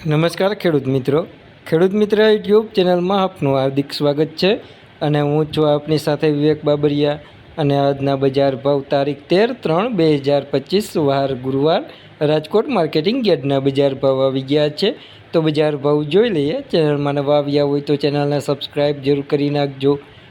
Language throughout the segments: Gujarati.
નમસ્કાર ખેડૂત મિત્રો. ખેડૂત મિત્ર યુટ્યુબ ચેનલમાં આપનું હાર્દિક સ્વાગત છે અને હું છું આપની સાથે વિવેક બાબરિયા અને આજના બજાર ભાવ તારીખ તેર ત્રણ બે હજાર પચીસ વાર ગુરુવાર રાજકોટ માર્કેટિંગ યાર્ડના બજાર ભાવ આવી ગયા છે. તો બજાર ભાવ જોઈ લઈએ. ચેનલમાં નવા આવ્યા હોય તો ચેનલને સબસ્ક્રાઈબ જરૂર કરી નાખજો.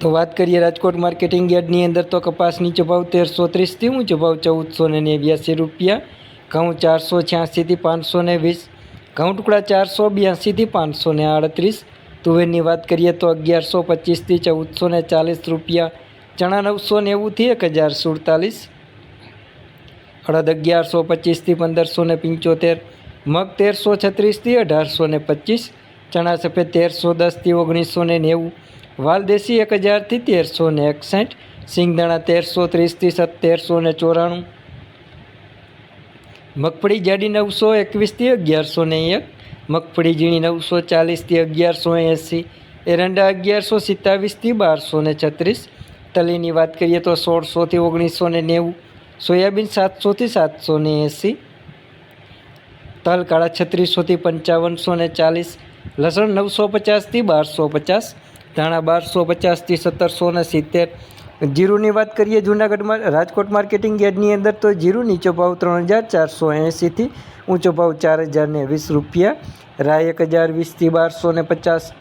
તો વાત કરીએ રાજકોટ માર્કેટિંગ યાર્ડની અંદર તો કપાસ નીચો ભાવ તેરસો ત્રીસથી ઊંચો ભાવ ચૌદસો ને નેવ્યાસી રૂપિયા. ઘઉં ચારસો છ્યાસીથી પાંચસો ને વીસ. ઘઉં ટુકડા ચારસો બ્યાસીથી પાંચસો ને આડત્રીસ. તુવેરની વાત કરીએ તો અગિયારસો પચીસથી ચૌદસો ને ચાલીસ રૂપિયા. ચણા નવસો નેવુંથી એક હજાર સુડતાલીસ. અડદ અગિયારસો પચીસથી પંદરસો ને પંચોતેર. મગ તેરસો છત્રીસથી અઢારસો ને પચીસ. ચણા સફેદ તેરસો દસથી ઓગણીસો ને નેવું. વાલદેશી એક હજારથી તેરસો ને એકસઠ, સિંગદાણા તેરસો ત્રીસથી સત્તેરસો ને ચોરાણું. મગફળી જાડી નવસો એકવીસથી અગિયારસો ને એક. મગફળી ઝીણી નવસો ચાલીસથી અગિયારસો એંસી. એરંડા અગિયારસો સિત્તાવીસથી બારસો ને છત્રીસ. તલીની વાત કરીએ તો સોળસોથી ઓગણીસો ને નેવું. સોયાબીન સાતસોથી સાતસો ને એંસી. તલ કાળા છત્રીસોથી પંચાવનસો ને ચાલીસ. લસણ નવસો પચાસથી બારસો પચાસ. ધાણા બારસો, પચાસથી સત્તરસો ને સિત્તેર. જીરુની વાત કરીએ જૂનાગઢમાં, રાજકોટ માર્કેટિંગ યાર્ડની અંદર તો જીરું નીચો ભાવ ત્રણ હજાર ચારસો એંસીથી ઊંચો ભાવ ચાર હજાર ને વીસ રૂપિયા. રાય એક હજાર વીસથી બારસો ને પચાસ.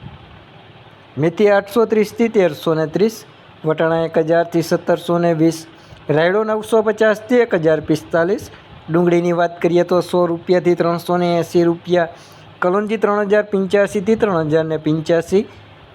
મેથી આઠસો ત્રીસથી તેરસો. ને ત્રીસ વટાણા એક હજારથી સત્તરસો ને વીસ. રાયડો નવસો પચાસથી એક હજાર પિસ્તાલીસ. ડુંગળીની વાત કરીએ તો સો રૂપિયાથી ત્રણસો ને એંસી રૂપિયા. કલોંજી ત્રણ હજાર પંચ્યાસીથી ત્રણ હજાર ને પંચ્યાસી.